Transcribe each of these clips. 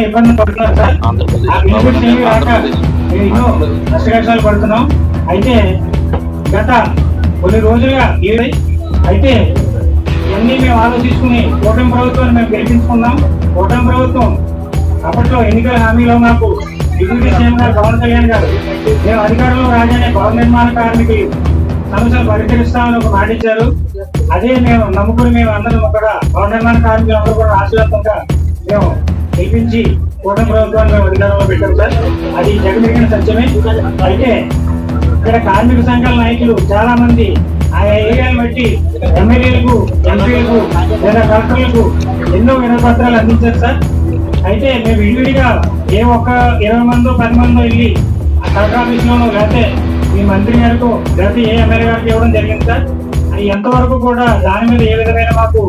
చాలా ఇబ్బంది పడుతున్నారు సార్? ఎన్నో పడుతున్నాం. అయితే గత కొన్ని రోజులుగా అయితే ఇవన్నీ మేము ఆలోచించుకుని కూటమి ప్రభుత్వాన్ని మేము గెలిపించుకున్నాం. కూటమి ప్రభుత్వం అప్పట్లో ఎన్నికల హామీలో మాకు డిప్యూటీ సీఎం గారు పవన్ కళ్యాణ్ గారు మేము అధికారంలో రాగానే భవన నిర్మాణ కార్మికులు సమస్యలు పరిష్కరిస్తామని ఒక మాట ఇచ్చారు. అదే మేము నమ్ముకుని మేము అందరం కూడా భవన నిర్మాణ కార్మికులు అందరూ కూడా ఆశీర్వాదంగా మేము గెలిపించి కూటమి ప్రభుత్వాన్ని మేము అధికారంలో పెట్టాం సార్. అది జగన్ సత్యమే. అయితే ఇక్కడ కార్మిక సంఘాల నాయకులు చాలా మంది ఆయా ఏరియాలు బట్టి ఎమ్మెల్యేలకు ఎంపీలకు లేదా కలెక్టర్లకు ఎన్నో వినపత్రాలు అందించారు సార్. అయితే మేము విడివిడిగా ఏ ఒక్క ఇరవై మందో పది మందో వెళ్ళి ఆ కలెక్టర్ ఆఫీస్లోనూ లేకపోతే మీ మంత్రి గారికి లేకపోతే ఏ ఎమ్మెల్యే గారికి ఇవ్వడం జరిగింది సార్. అది ఎంతవరకు కూడా దాని మీద ఏ విధమైన మాకు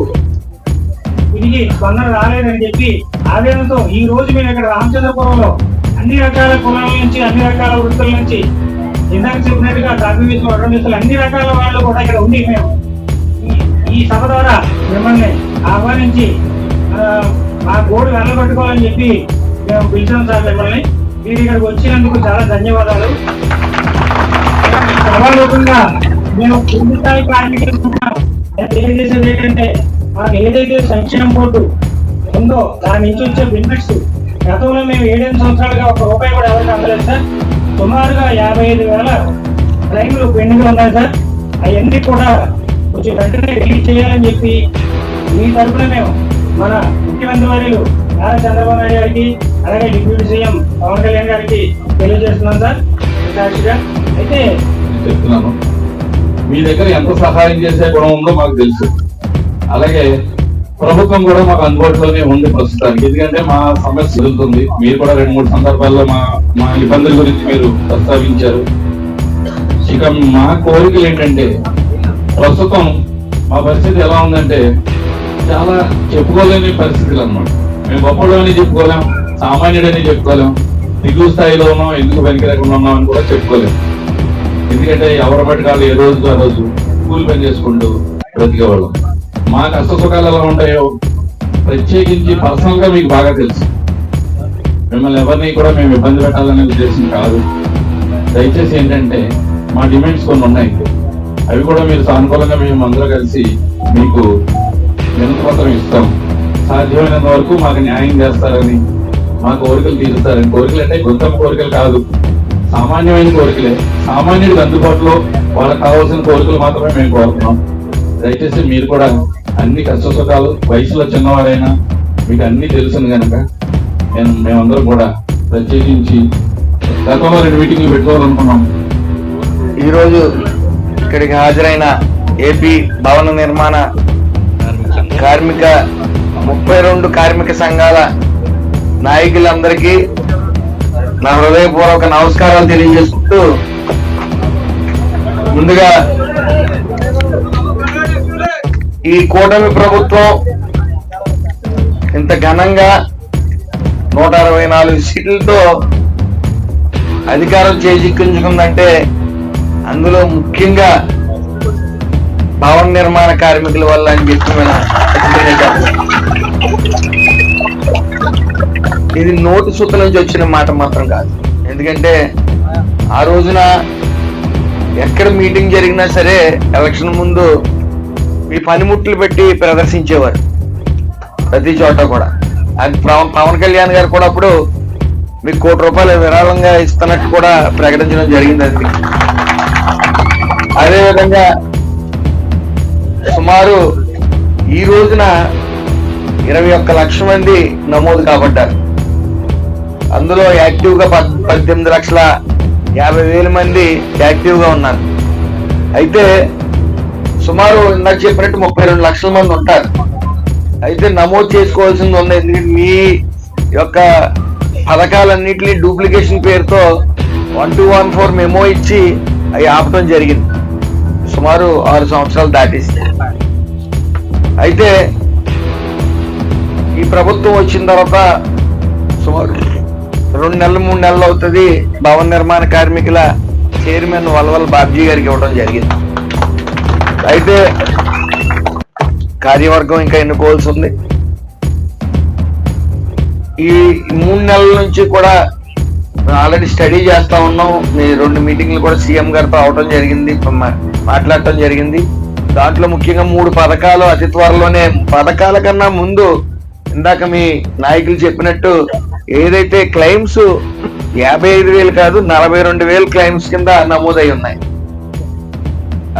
తిరిగి స్పందన రాలేదని చెప్పి ఆవేదనతో ఈ రోజు మేము ఇక్కడ రామచంద్రపురంలో అన్ని రకాల కులాల నుంచి అన్ని రకాల వృత్తుల నుంచి ఇందాక చెప్పినట్టుగా కార్మికులు ఆటోమేషన్ అన్ని రకాల వాళ్ళు కూడా ఇక్కడ ఉండి మేము ఈ- సభ ద్వారా మిమ్మల్ని ఆహ్వానించి మా గోడు వెళ్ళగొట్టుకోవాలని చెప్పి మేము పిలిచాం సార్ మిమ్మల్ని. మీరు ఇక్కడికి వచ్చినందుకు చాలా ధన్యవాదాలు. సభాముఖంగా మేము కింది స్థాయి కార్మికులు తెలియజేసేది ఏంటంటే మాకు ఏదైతే సంక్షేమ బోర్డు ఉందో దాని నుంచి వచ్చే బెనిఫిట్స్ గతంలో మేము ఏడెనిమిది సంవత్సరాలుగా ఒక రూపాయి కూడా ఎవరికి అందలేదు సార్. సుమారుగా యాభై ఐదు వేల రైతులు పెండింగ్ ఉన్నాయి సార్. అవన్నీ కూడా కొంచెం వెంటనే రిలీజ్ చేయాలని చెప్పి మీ తరఫున మేము మన ముఖ్యమంత్రి వారిలు నారా చంద్రబాబు నాయుడు గారికి అలాగే డిప్యూటీ సీఎం పవన్ కళ్యాణ్ గారికి తెలియజేస్తున్నాం సార్. సాక్షిగా. అయితే చెప్తున్నాను. మీ దగ్గర ఎంత సహాయం చేసే గుణం ఉందో మాకు తెలుసు. అలాగే ప్రభుత్వం కూడా మాకు అందుబాటులోనే ఉంది ప్రస్తుతానికి. ఎందుకంటే మా సమస్య జరుగుతుంది. మీరు కూడా రెండు మూడు సందర్భాల్లో మా మా ఇబ్బందుల గురించి మీరు ప్రస్తావించారు. ఇక మా కోరికలు ఏంటంటే ప్రస్తుతం మా పరిస్థితి ఎలా ఉందంటే చాలా చెప్పుకోలేని పరిస్థితులు అన్నమాట. మేము గొప్పడమని చెప్పుకోలేం సామాన్యుడని చెప్పుకోలేం దిగువ స్థాయిలో ఉన్నాం ఎందుకు పనికి లేకుండా ఉన్నాం అని కూడా చెప్పుకోలేం. ఎందుకంటే ఎవరి పట్టుకాలు ఏ రోజు ఆ రోజు కూలి పని చేసుకుంటూ బ్రతికేవాళ్ళం. మా కష్ట సుఖాలు ఎలా ఉంటాయో ప్రత్యేకించి పర్సనల్గా మీకు బాగా తెలుసు. మిమ్మల్ని ఎవరిని కూడా మేము ఇబ్బంది పెట్టాలనే ఉద్దేశం కాదు. దయచేసి ఏంటంటే మా డిమాండ్స్ కొన్ని ఉన్నాయి. అవి కూడా మీరు సానుకూలంగా మేము అందరూ కలిసి మీకు వినతిపత్రం ఇస్తాం. సాధ్యమైనంత వరకు మాకు న్యాయం చేస్తారని మా కోరికలు తీరుస్తారని. కోరికలు అంటే గొంతమ్మ కోరికలు కాదు. సామాన్యమైన కోరికలే. సామాన్యుడికి అందుబాటులో వాళ్ళకి కావాల్సిన కోరికలు మాత్రమే మేము కోరుతున్నాం. దయచేసి మీరు కూడా అన్ని కష్ట సుఖాలు వయసులో చిన్నవారైనా మీకు అన్ని తెలుసును కనుక నేను మేమందరం కూడా ప్రత్యేకించి గతంలో రెండు మీటింగ్లు పెట్టుకోవాలనుకున్నాం. ఈరోజు ఇక్కడికి హాజరైన ఏపీ భవన నిర్మాణ కార్మిక ముప్పై రెండు కార్మిక సంఘాల నాయకులందరికీ నా హృదయపూర్వక నమస్కారాలు తెలియజేసుకుంటూ ముందుగా ఈ కూటమి ప్రభుత్వం ఇంత ఘనంగా నూట అరవై నాలుగు సీట్లతో అధికారం చేజిక్కించుకుందంటే అందులో ముఖ్యంగా భవన నిర్మాణ కార్మికుల వల్ల అని చెప్పి ఇది నోటి సుత నుంచి వచ్చిన మాట మాత్రం కాదు. ఎందుకంటే ఆ రోజున ఎక్కడ మీటింగ్ జరిగినా సరే ఎలక్షన్ ముందు ఈ పనిముట్లు పెట్టి ప్రదర్శించేవారు. ప్రతి చోట కూడా. అది పవన్ పవన్ కళ్యాణ్ గారు కూడా అప్పుడు మీకు కోటి రూపాయలు విరాళంగా ఇస్తున్నట్టు కూడా ప్రకటించడం జరిగింది అది. అదేవిధంగా సుమారు ఈ రోజున ఇరవై ఒక్క లక్షల మంది నమోదు కాబడ్డారు. అందులో యాక్టివ్గా పద్దెనిమిది లక్షల యాభై వేల మంది యాక్టివ్గా ఉన్నారు. అయితే సుమారు ఇందాక చెప్పినట్టు ముప్పై రెండు లక్షల మంది ఉంటారు. అయితే నమోదు చేసుకోవాల్సింది ఉంది. ఎందుకంటే మీ యొక్క పథకాలన్నింటినీ డూప్లికేషన్ పేరుతో one two one four memo ఇచ్చి అవి ఆపడం జరిగింది. సుమారు ఆరు సంవత్సరాలు దాటేసి. అయితే ఈ ప్రభుత్వం వచ్చిన తర్వాత సుమారు రెండు నెలలు మూడు నెలలు అవుతుంది. భవన నిర్మాణ కార్మికుల చైర్మన్ వల్వల్ బాబ్జీ గారికి ఇవ్వడం జరిగింది. అయితే కార్యవర్గం ఇంకా ఎన్నుకోవాల్సి ఉంది ఈ మూడు నెలల నుంచి కూడా ఆల్రెడీ స్టడీ చేస్తా ఉన్నాం. రెండు మీటింగ్లు కూడా సీఎం గారితో అవడం జరిగింది మాట్లాడటం జరిగింది. దాంట్లో ముఖ్యంగా మూడు పథకాలు అతి త్వరలోనే పథకాల కన్నా ముందు ఇందాక మీ నాయకులు చెప్పినట్టు ఏదైతే క్లెయిమ్స్ యాభై ఐదు వేలు కాదు నలభై రెండు వేలు క్లెయిమ్స్ కింద నమోదై ఉన్నాయి.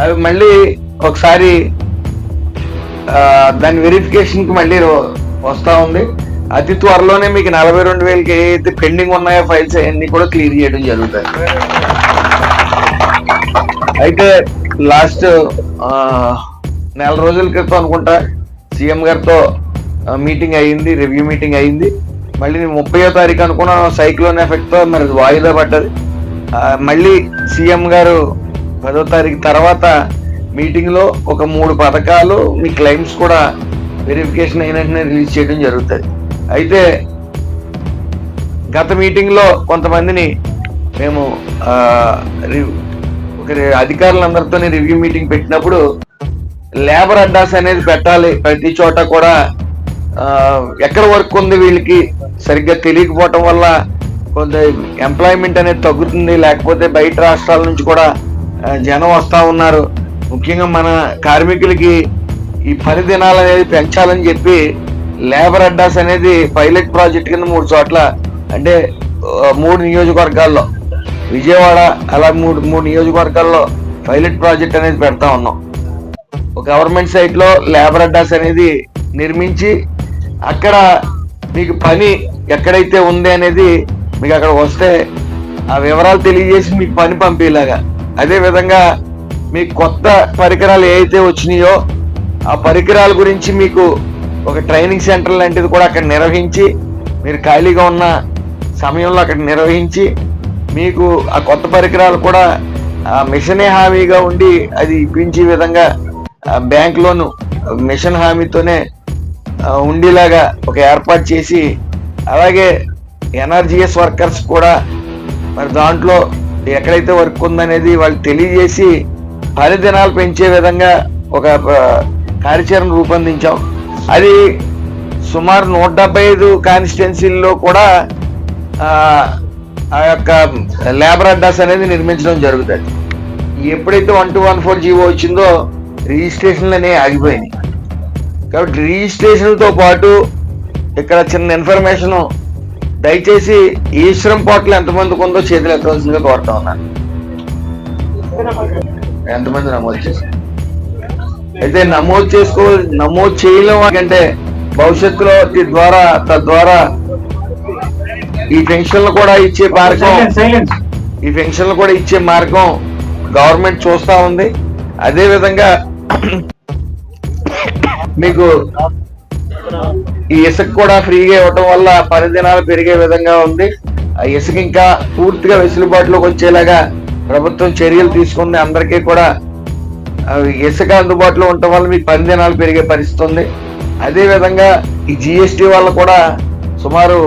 అవి మళ్ళీ ఒకసారి దాని వెరిఫికేషన్కి మళ్ళీ వస్తూ ఉంది. అతి త్వరలోనే మీకు నలభై రెండు వేలకి ఏదైతే పెండింగ్ ఉన్నాయో ఫైల్స్ అవన్నీ కూడా క్లియర్ చేయడం జరుగుతుంది. అయితే లాస్ట్ నెల రోజుల క్రితం అనుకుంటా సీఎం గారితో మీటింగ్ అయ్యింది రివ్యూ మీటింగ్ అయ్యింది మళ్ళీ ముప్పయో తారీఖు అనుకున్న సైక్లోన్ ఎఫెక్ట్తో మరి వాయిదా పడ్డది. మళ్ళీ సీఎం గారు పదో తారీఖు తర్వాత మీటింగ్లో ఒక మూడు పథకాలు మీ క్లెయిమ్స్ కూడా వెరిఫికేషన్ అయిన వెంటనే రిలీజ్ చేయడం జరుగుతుంది. అయితే గత మీటింగ్లో కొంతమందిని మేము ఒక అధికారులందరితోనే రివ్యూ మీటింగ్ పెట్టినప్పుడు లేబర్ అడ్డాస్ అనేది పెట్టాలి. ప్రతి చోట కూడా ఎక్కడ వర్క్ ఉంది వీళ్ళకి సరిగ్గా తెలియకపోవటం వల్ల కొంత ఎంప్లాయ్మెంట్ అనేది తగ్గుతుంది. లేకపోతే బయట రాష్ట్రాల నుంచి కూడా జనం వస్తూ ఉన్నారు. ముఖ్యంగా మన కార్మికులకి ఈ పని దినాలు అనేది పెంచాలని చెప్పి లేబర్ అడ్డాస్ అనేది పైలట్ ప్రాజెక్ట్ కింద మూడు చోట్ల అంటే మూడు నియోజకవర్గాల్లో విజయవాడ అలా మూడు మూడు నియోజకవర్గాల్లో పైలట్ ప్రాజెక్ట్ అనేది పెడతా ఉన్నాం. ఒక గవర్నమెంట్ సైట్లో లేబర్ అడ్డాస్ అనేది నిర్మించి అక్కడ మీకు పని ఎక్కడైతే ఉంది అనేది మీకు అక్కడ వస్తే ఆ వివరాలు తెలియజేసి మీకు పని పంపేలాగా. అదే మీ మీకు కొత్త పరికరాలు ఏవైతే వచ్చినాయో ఆ పరికరాల గురించి మీకు ఒక ట్రైనింగ్ సెంటర్ లాంటిది కూడా అక్కడ నిర్వహించి మీరు ఖాళీగా ఉన్న సమయంలో అక్కడ నిర్వహించి మీకు ఆ కొత్త పరికరాలు కూడా ఆ మిషనే హామీగా ఉండి అది ఇప్పించే విధంగా బ్యాంక్ లోను మిషన్ హామీతోనే ఉండేలాగా ఒక ఏర్పాటు చేసి అలాగే ఎన్ఆర్జీఎస్ వర్కర్స్ కూడా మరి దాంట్లో ఎక్కడైతే వర్క్ ఉందనేది వాళ్ళు తెలియజేసి పని పెంచే విధంగా ఒక కార్యాచరణ రూపొందించాం. అది సుమారు నూట డెబ్బై ఐదు కాన్స్టిట్యున్సీల్లో కూడా ఆ, యొక్క లేబర్ అడ్డాస్ అనేది నిర్మించడం జరుగుతుంది. ఎప్పుడైతే one two one four GO వచ్చిందో రిజిస్ట్రేషన్లు అనేవి ఆగిపోయినాయి. కాబట్టి రిజిస్ట్రేషన్తో పాటు ఇక్కడ చిన్న ఇన్ఫర్మేషన్ దయచేసి ఈశ్వరం పాటలు ఎంతమందికి ఉందో చేతులు ఎత్తవలసిందిగా కోరుతా ఉన్నాను. ఎంతమంది నమోదు చేశారు? అయితే నమోదు చేసుకో నమోదు చేయలేం అంటే భవిష్యత్తులో ద్వారా తద్వారా ఈ పెన్షన్లు కూడా ఇచ్చే మార్గం ఈ పెన్షన్లు కూడా ఇచ్చే మార్గం గవర్నమెంట్ చూస్తా ఉంది. అదే విధంగా మీకు ఈ ఇసుక కూడా ఫ్రీగా ఇవ్వటం వల్ల పని దినాలు పెరిగే విధంగా ఉంది. ఆ ఇసుక ఇంకా పూర్తిగా వెసులుబాటులోకి వచ్చేలాగా ప్రభుత్వం చర్యలు తీసుకుంది. అందరికీ కూడా ఇసుక అందుబాటులో ఉండటం వల్ల మీకు పని దినాలు పెరిగే పరిస్థితి ఉంది అదేవిధంగా ఈ జిఎస్టి వల్ల కూడా సుమారు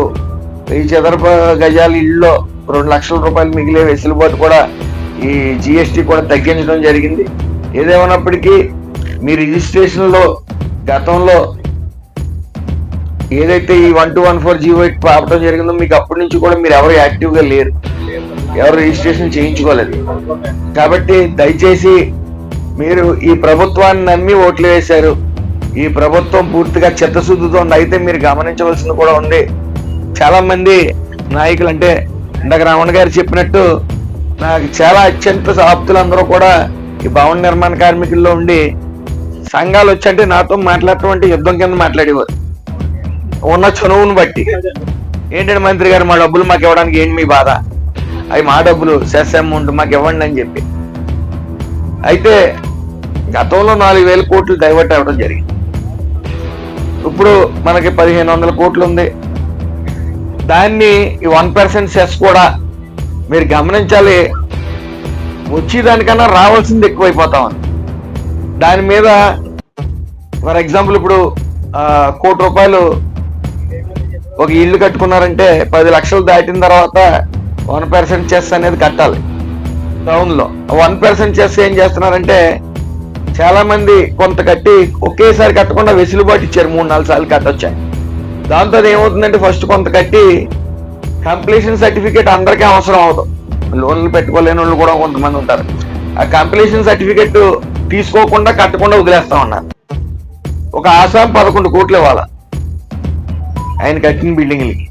వెయ్యి చదరపు గజాల ఇళ్ళలో రెండు లక్షల రూపాయలు మిగిలే వెసులుబాటు కూడా ఈ జిఎస్టి కూడా తగ్గించడం జరిగింది. ఏదేమన్నప్పటికీ మీ రిజిస్ట్రేషన్లో గతంలో ఏదైతే ఈ one two one four GO eight ఆపడం జరిగిందో మీకు అప్పటి నుంచి కూడా మీరు ఎవరు యాక్టివ్గా లేరు. ఎవరు రిజిస్ట్రేషన్ చేయించుకోలేదు. కాబట్టి దయచేసి మీరు ఈ ప్రభుత్వాన్ని నమ్మి ఓట్లు వేశారు. ఈ ప్రభుత్వం పూర్తిగా చిత్తశుద్ధితో అయితే మీరు గమనించవలసింది కూడా ఉంది. చాలా మంది నాయకులు అంటే ఇందాక రమణ గారు చెప్పినట్టు నాకు చాలా అత్యంత ఆప్తులందరూ కూడా ఈ భవన నిర్మాణ కార్మికుల్లో ఉండి సంఘాలు వచ్చంటే నాతో మాట్లాడటం అంటే యుద్ధం కింద మాట్లాడేవారు. ఉన్న చనువును బట్టి. ఏంటంటే మంత్రి గారు మా డబ్బులు మాకు ఇవ్వడానికి ఏంటి మీ బాధ? అవి మా డబ్బులు సెస్ అమౌంట్ మాకు ఇవ్వండి అని చెప్పి. అయితే గతంలో నాలుగు వేల కోట్లు డైవర్ట్ అవ్వడం జరిగింది. ఇప్పుడు మనకి పదిహేను వందల కోట్లు ఉంది. దాన్ని ఈ వన్ పర్సెంట్ సెస్ కూడా మీరు గమనించాలి వచ్చేదానికన్నా రావాల్సింది ఎక్కువైపోతాం అని దాని మీద ఫర్ ఎగ్జాంపుల్ ఇప్పుడు కోటి రూపాయలు ఒక ఇల్లు కట్టుకున్నారంటే పది లక్షలు దాటిన తర్వాత వన్ పర్సెంట్ చెస్ అనేది కట్టాలి. టౌన్లో. వన్ పర్సెంట్ చెస్ ఏం చేస్తున్నారంటే చాలామంది కొంత కట్టి ఒకేసారి కట్టకుండా వెసులుబాటు ఇచ్చారు మూడు నాలుగు సార్లు కట్టొచ్చాయి దాంతో అది ఏమవుతుందంటే ఫస్ట్ కొంత కట్టి కంప్లీషన్ సర్టిఫికేట్ అందరికీ అవసరం అవ్వదు. లోన్లు పెట్టుకోలేని వాళ్ళు కూడా కొంతమంది ఉంటారు. ఆ కంప్లీషన్ సర్టిఫికేట్ తీసుకోకుండా కట్టకుండా వదిలేస్తా ఉన్నారు. ఒక ఆసాం పదకొండు కోట్లు ఇవ్వాలి ఆయన కట్టిన బిల్డింగ్లకి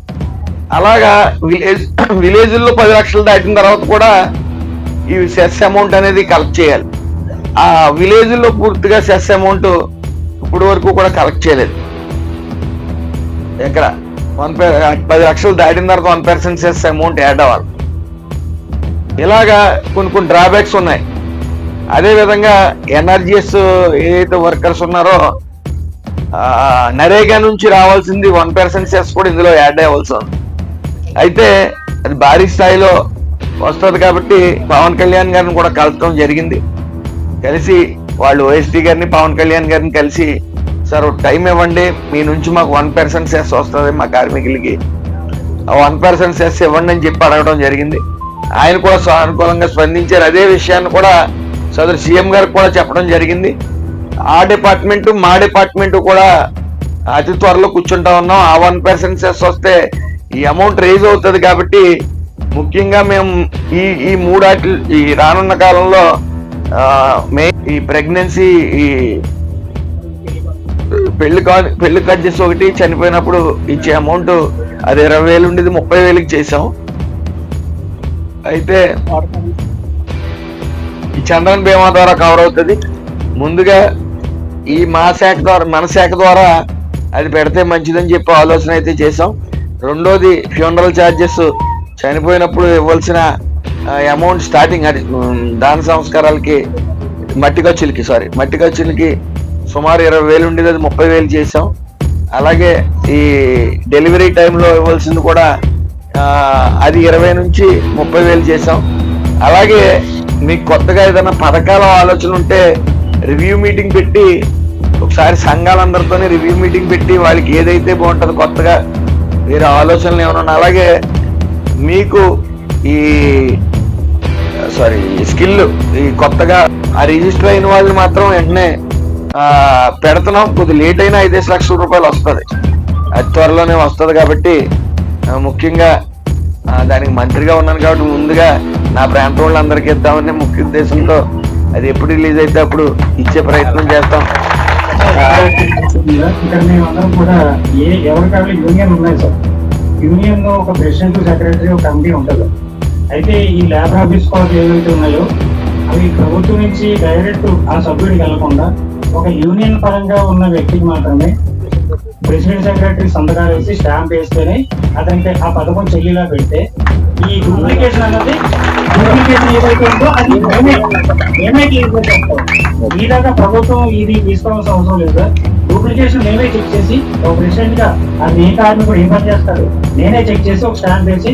అలాగా విలేజ్ విలేజ్లో పది లక్షలు దాటిన తర్వాత కూడా ఈ సెస్ అమౌంట్ అనేది కలెక్ట్ చేయాలి. ఆ విలేజ్లో పూర్తిగా సెస్ అమౌంట్ ఇప్పుడు వరకు కూడా కలెక్ట్ చేయలేదు. ఎక్కడ? వన్ పది లక్షలు దాటిన తర్వాత one percent cess amount add అవ్వాలి. ఇలాగా కొన్ని కొన్ని డ్రాబ్యాక్స్ ఉన్నాయి. అదే విధంగా ఏదైతే వర్కర్స్ ఉన్నారో నరేగా నుంచి రావాల్సింది వన్ పర్సెంట్ సెస్ కూడా ఇందులో యాడ్ అవ్వాల్సి ఉంది. అయితే అది భారీ స్థాయిలో వస్తుంది కాబట్టి పవన్ కళ్యాణ్ గారిని కూడా కలపడం జరిగింది. కలిసి వాళ్ళు ఓఎస్టీ గారిని పవన్ కళ్యాణ్ గారిని కలిసి సార్ టైం ఇవ్వండి మీ నుంచి మాకు వన్ పర్సెంట్ సెస్ వస్తుంది మా కార్మికులకి. ఆ వన్ పర్సెంట్ సెస్ ఇవ్వండి అని చెప్పి అడగడం జరిగింది. ఆయన కూడా సానుకూలంగా స్పందించారు. అదే విషయాన్ని కూడా సదరు సీఎం గారికి కూడా చెప్పడం జరిగింది. ఆ డిపార్ట్మెంటు మా డిపార్ట్మెంటు కూడా అతి త్వరలో కూర్చుంటా ఉన్నాం. ఆ వన్ పర్సెంట్ సెస్ వస్తే ఈ అమౌంట్ రేజ్ అవుతుంది కాబట్టి ముఖ్యంగా మేము ఈ ఈ మూడాటి ఈ రానున్న కాలంలో మే ఈ ప్రెగ్నెన్సీ ఈ పెళ్ళి కా పెళ్ళి కట్ ఒకటి చనిపోయినప్పుడు ఇచ్చే అమౌంట్ అది ఇరవై వేలు ఉండేది ముప్పై వేలకి చేసాం అయితే ఈ చంద్రన్ బీమా ద్వారా కవర్ అవుతుంది. ముందుగా ఈ మా శాఖ ద్వారా మన శాఖ ద్వారా అది పెడితే మంచిదని చెప్పి ఆలోచన అయితే చేసాం రెండోది ఫ్యూనరల్ ఛార్జెస్ చనిపోయినప్పుడు ఇవ్వాల్సిన అమౌంట్ స్టార్టింగ్ అది దాన సంస్కారాలకి మట్టి ఖర్చులకి సారీ మట్టి ఖర్చులకి సుమారు ఇరవై వేలు ఉండేది అది ముప్పై వేలు చేసాం అలాగే ఈ డెలివరీ టైంలో ఇవ్వాల్సింది కూడా అది ఇరవై నుంచి ముప్పై వేలు చేసాం అలాగే మీకు కొత్తగా ఏదైనా పథకాల ఆలోచన ఉంటే రివ్యూ మీటింగ్ పెట్టి ఒకసారి సంఘాలందరితోనే రివ్యూ మీటింగ్ పెట్టి వాళ్ళకి ఏదైతే బాగుంటుందో కొత్తగా వేరే ఆలోచనలు ఏమైనా అలాగే మీకు ఈ సారీ స్కిల్ ఈ కొత్తగా ఆ రిజిస్టర్ అయిన వాళ్ళు మాత్రం వెంటనే పెడుతున్నాం. కొద్ది లేట్ అయినా ఐదేసి లక్షల రూపాయలు వస్తుంది. అది త్వరలోనే వస్తుంది కాబట్టి ముఖ్యంగా దానికి మంత్రిగా ఉన్నాను కాబట్టి ముందుగా నా ప్రాంతం వాళ్ళందరికీ ఇద్దామని ముఖ్య ఉద్దేశంతో అది ఎప్పుడు రిలీజ్ అయితే అప్పుడు ఇచ్చే ప్రయత్నం చేస్తాం. ఇక్కడ కూడా ఏ ఎవరికాళ్ళు యూనియన్ ఉన్నాయి సార్ యూనియన్లో ఒక ప్రెసిడెంట్ సెక్రటరీ ఒక కమిటీ ఉంటుంది అయితే ఈ లేబర్ ఆఫీస్ కాల్స్ ఏవైతే ఉన్నాయో అవి ప్రభుత్వం నుంచి డైరెక్ట్ ఆ సభ్యుడికి వెళ్ళకుండా ఒక యూనియన్ పరంగా ఉన్న వ్యక్తికి మాత్రమే ప్రెసిడెంట్ సెక్రటరీ సంతకాలు వేసి స్టాంప్ వేస్తేనే అతనికి ఆ పథకం చెల్లిలా పెడితే ఈ డూప్లికేషన్ అన్నది డూప్లికేషన్ ఏదైతే ఉందో అది మేమే. మేమే క్లియర్ చేస్తాం. ఈ దాకా ప్రభుత్వం ఇది తీసుకోవాల్సిన అవసరం లేదు. డూప్లికేషన్ మేమే చెక్ చేసి ఒక గా ఏ కార్మికుడు ఏం పని చేస్తాడు నేనే చెక్ చేసి ఒక స్టాంప్ వేసి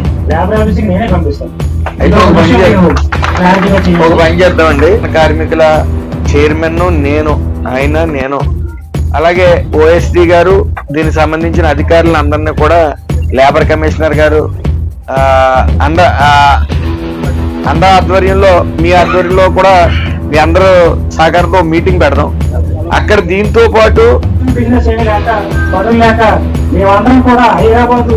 ఆఫీస్కి నేనే పంపిస్తాను అయితే ఒక పని చేద్దామండి. కార్మికుల చైర్మన్ నేను ఆయన నేను. అలాగే ఓఎస్డి గారు దీనికి సంబంధించిన అధికారులు అందరినీ కూడా లేబర్ కమిషనర్ గారు అంద అంద ఆధ్వర్యంలో మీ ఆధ్వర్యంలో కూడా మీ అందరూ సహకారంతో మీటింగ్ పెడదాం. అక్కడ దీంతో పాటు బిజినెస్ ఏమీ లేక పనులు లేక మేమందరం కూడా హైదరాబాద్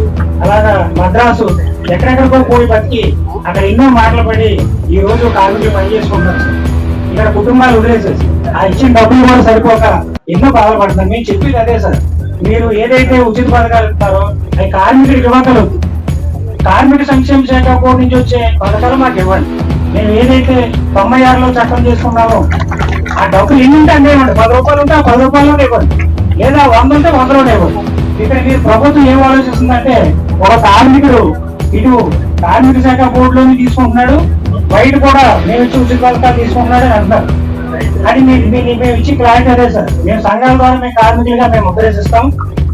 అలాగా మద్రాసు ఎక్కడెక్కడికో పోయి బతికి అక్కడ ఎన్నో మాటలు పడి ఈ రోజు కార్మికులు పని చేసుకుంటారు సార్. ఇక్కడ కుటుంబాలు వదిలేసేసి ఆ ఇచ్చిన డబ్బులు కూడా సరిపోక ఎన్నో బాధపడుతున్నారు మేము చెప్పేది అదే సార్. మీరు ఏదైతే ఉచిత పథకాలు ఇస్తారో అవి కార్మికుడికి ఇవ్వగలదు కార్మిక సంక్షేమ శాఖ బోర్డు నుంచి వచ్చే పథకాలు మాకు ఇవ్వండి. మేము ఏదైతే తొంభై ఆరులో చట్టం చేసుకున్నామో ఆ డబ్బులు ఎన్ని ఉంటే అన్నీ ఇవ్వండి. పది రూపాయలు ఉంటే ఆ పది రూపాయలు ఇవ్వండి. లేదా వంద ఉంటే వందలో ఇవ్వండి. ఇక్కడ మీరు ప్రభుత్వం ఏం ఆలోచిస్తుందంటే ఒక కార్మికుడు ఇటు కార్మిక శాఖ బోర్డులోని తీసుకుంటున్నాడు బయట కూడా మేము చూసి ఉచిత తీసుకుంటున్నాడు అని అంటారు అది మీ- మీ- మేము ఇచ్చి క్లారిటీ అదే సార్. మేము సంఘాల ద్వారా మేము కార్మికులుగా మేము ఉద్దేశిస్తాం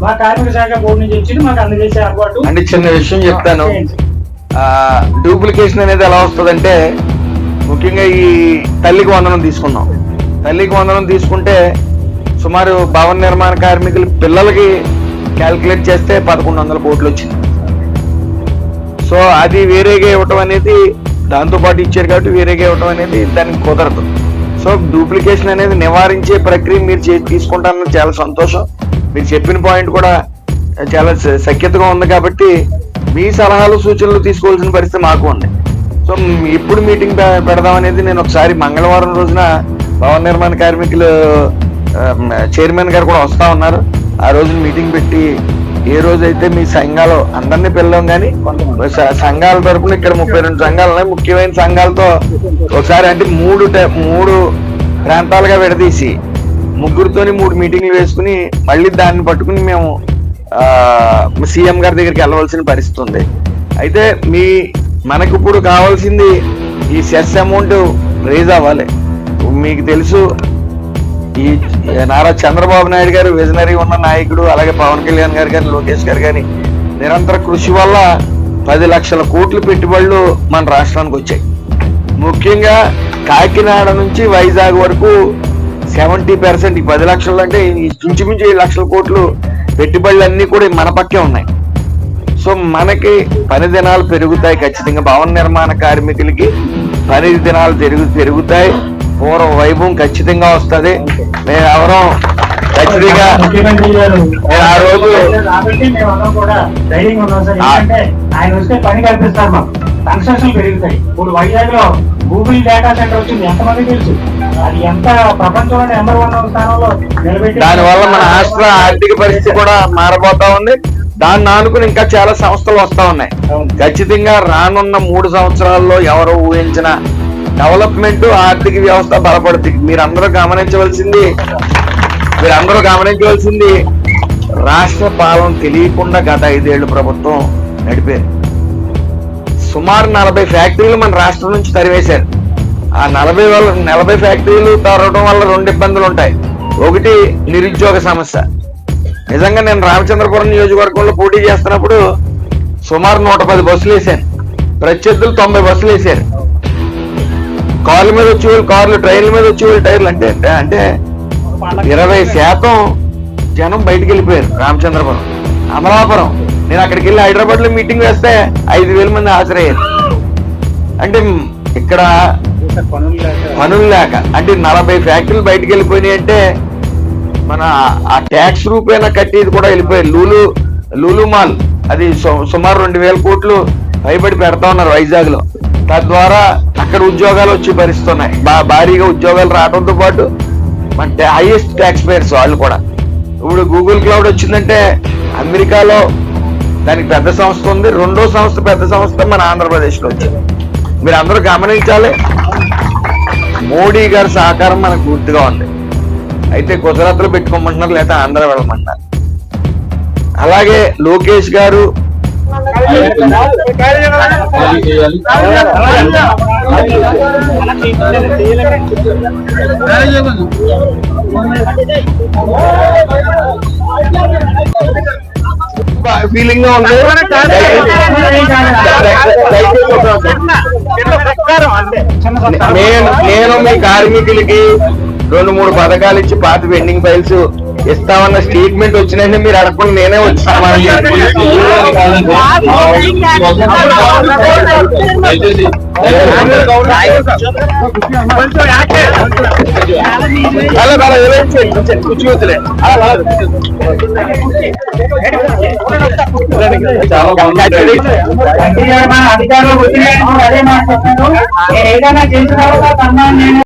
మా కార్మిక శాఖ బోర్డు నుంచి వచ్చింది మాకు అందజేసే ఏర్పాటు అంటే చిన్న విషయం చెప్తాను. డూప్లికేషన్ అనేది ఎలా వస్తుందంటే ముఖ్యంగా ఈ తల్లికి వందనం తీసుకున్నాం తల్లికి వందనం తీసుకుంటే సుమారు భవన నిర్మాణ కార్మికుల పిల్లలకి క్యాల్కులేట్ చేస్తే పదకొండు వందల కోట్లు వచ్చింది. సో అది వేరేగా ఇవ్వటం అనేది దాంతో పాటు ఇచ్చారు కాబట్టి వేరేగా ఇవ్వటం అనేది దానికి కుదరదు. సో డూప్లికేషన్ అనేది నివారించే ప్రక్రియ మీరు చే- తీసుకుంటారని చాలా సంతోషం. మీరు చెప్పిన పాయింట్ కూడా చాలా సఖ్యతగా ఉంది కాబట్టి మీ సలహాలు సూచనలు తీసుకోవాల్సిన పరిస్థితి మాకు ఉంది. సో ఇప్పుడు మీటింగ్ పెడదాం అనేది నేను ఒకసారి మంగళవారం రోజున భవన నిర్మాణ కార్మికులు చైర్మన్ గారు కూడా వస్తా ఉన్నారు. ఆ రోజున మీటింగ్ పెట్టి ఏ రోజైతే మీ సంఘాలు అందరినీ పిల్లలం కానీ సంఘాల తరపున ఇక్కడ ముప్పై రెండు సంఘాలు ఉన్నాయి ముఖ్యమైన సంఘాలతో ఒకసారి అంటే మూడు మూడు ప్రాంతాలుగా విడదీసి ముగ్గురితోని మూడు మీటింగ్లు వేసుకుని మళ్ళీ దాన్ని పట్టుకుని మేము సీఎం గారి దగ్గరికి వెళ్ళవలసిన పరిస్థితి ఉంది. అయితే మీ మనకు ఇప్పుడు కావాల్సింది ఈ సెస్ అమౌంట్ రేజ్ అవ్వాలి. మీకు తెలుసు ఈ నారా చంద్రబాబు నాయుడు గారు విజనరీ ఉన్న నాయకుడు అలాగే పవన్ కళ్యాణ్ గారు కానీ లోకేష్ గారు కానీ నిరంతర కృషి వల్ల పది లక్షల కోట్లు పెట్టుబడులు మన రాష్ట్రానికి వచ్చాయి. ముఖ్యంగా కాకినాడ నుంచి వైజాగ్ వరకు సెవెంటీ పర్సెంట్ ఈ పది లక్షలు అంటే ఈ ఇంచుమించు ఏడు లక్షల కోట్లు పెట్టుబడులు అన్నీ కూడా మన పక్కే ఉన్నాయి. సో మనకి పని దినాలు పెరుగుతాయి ఖచ్చితంగా. భవన నిర్మాణ కార్మికులకి పని దినాలు పెరుగు పెరుగుతాయి పూర్వ వైభవం ఖచ్చితంగా వస్తది. మేము ఎవరం ఖచ్చితంగా నేను ఆ రోజు- ఆయన వస్తే పని కల్పిస్తారు మాకు. కన్స్ట్రక్షన్ పెరుగుతాయి. ఇప్పుడు వైజాగ్లో గూగుల్ డేటా సెంటర్ వచ్చింది. ఎంతమంది తెలుసు? అది ఎంత ప్రపంచంలో నెంబర్ వన్ స్థానంలో నిలబెట్టి దానివల్ల మన రాష్ట్ర ఆర్థిక పరిస్థితి కూడా మారబోతా ఉంది. దాన్ని ఆనుకుని ఇంకా చాలా సంస్థలు వస్తా ఉన్నాయి. ఖచ్చితంగా రానున్న మూడు సంవత్సరాల్లో ఎవరు ఊహించిన డెవలప్మెంట్ ఆర్థిక వ్యవస్థ బలపడుతుంది మీరందరూ గమనించవలసింది. మీరందరూ గమనించవలసింది రాష్ట్ర పాలన తెలియకుండా గత ఐదేళ్ళు ప్రభుత్వం నడిపారు. సుమారు నలభై ఫ్యాక్టరీలు మన రాష్ట్రం నుంచి తరివేశారు. ఆ నలభై వల్ల నలభై ఫ్యాక్టరీలు తరవడం వల్ల రెండు ఇబ్బందులు ఉంటాయి. ఒకటి నిరుద్యోగ సమస్య. నిజంగా నేను రామచంద్రపురం నియోజకవర్గంలో పోటీ చేస్తున్నప్పుడు సుమారు నూట పది బస్సులు వేశాను. ప్రత్యర్థులు తొంభై బస్సులు వేశారు. కార్ల మీద వచ్చే వాళ్ళు కార్లు ట్రైన్ల మీద వచ్చే వాళ్ళు టైర్లు అంటే అంటే ఇరవై శాతం జనం బయటికి వెళ్ళిపోయారు రామచంద్రపురం అమలాపురం. నేను అక్కడికి వెళ్ళి హైదరాబాద్లో మీటింగ్ వేస్తే ఐదు వేల మంది హాజరయ్యారు. అంటే ఇక్కడ పనులు లేక అంటే నలభై ఫ్యాక్టరీలు బయటికి వెళ్ళిపోయినాయి అంటే మన ఆ ట్యాక్స్ రూపేనా కట్టేది కూడా వెళ్ళిపోయారు. లూలు లూలు మాల్ అది సు- సుమారు రెండు వేల కోట్లు భయపడి పెడతా ఉన్నారు వైజాగ్లో తద్వారా అక్కడ ఉద్యోగాలు వచ్చి భరిస్తున్నాయి. బా భారీగా ఉద్యోగాలు రావడంతో పాటు మన హైయెస్ట్ ట్యాక్స్ పేయర్స్ వాళ్ళు కూడా. ఇప్పుడు గూగుల్ క్లౌడ్ వచ్చిందంటే అమెరికాలో దానికి పెద్ద సంస్థ ఉంది. రెండో సంస్థ పెద్ద సంస్థ మన ఆంధ్రప్రదేశ్లో వచ్చింది. మీరు అందరూ గమనించాలి. మోడీ గారి సహకారం మనకు గుర్తుగా ఉంది. అయితే గుజరాత్లో పెట్టుకోమంటున్నారు లేదా ఆంధ్ర వెళ్ళమంటున్నారు. అలాగే లోకేష్ గారు ఫీలింగ్గా ఉంది నేను నేను మీ కార్మికులకి రెండు మూడు పథకాలు ఇచ్చి పాత పెండింగ్ ఫైల్స్ ఇస్తామన్న స్టేట్మెంట్ వచ్చినంటే మీరు అడగకుండా నేనే అధికారులు వచ్చిన నేను ఏదైనా చేసిన తర్వాత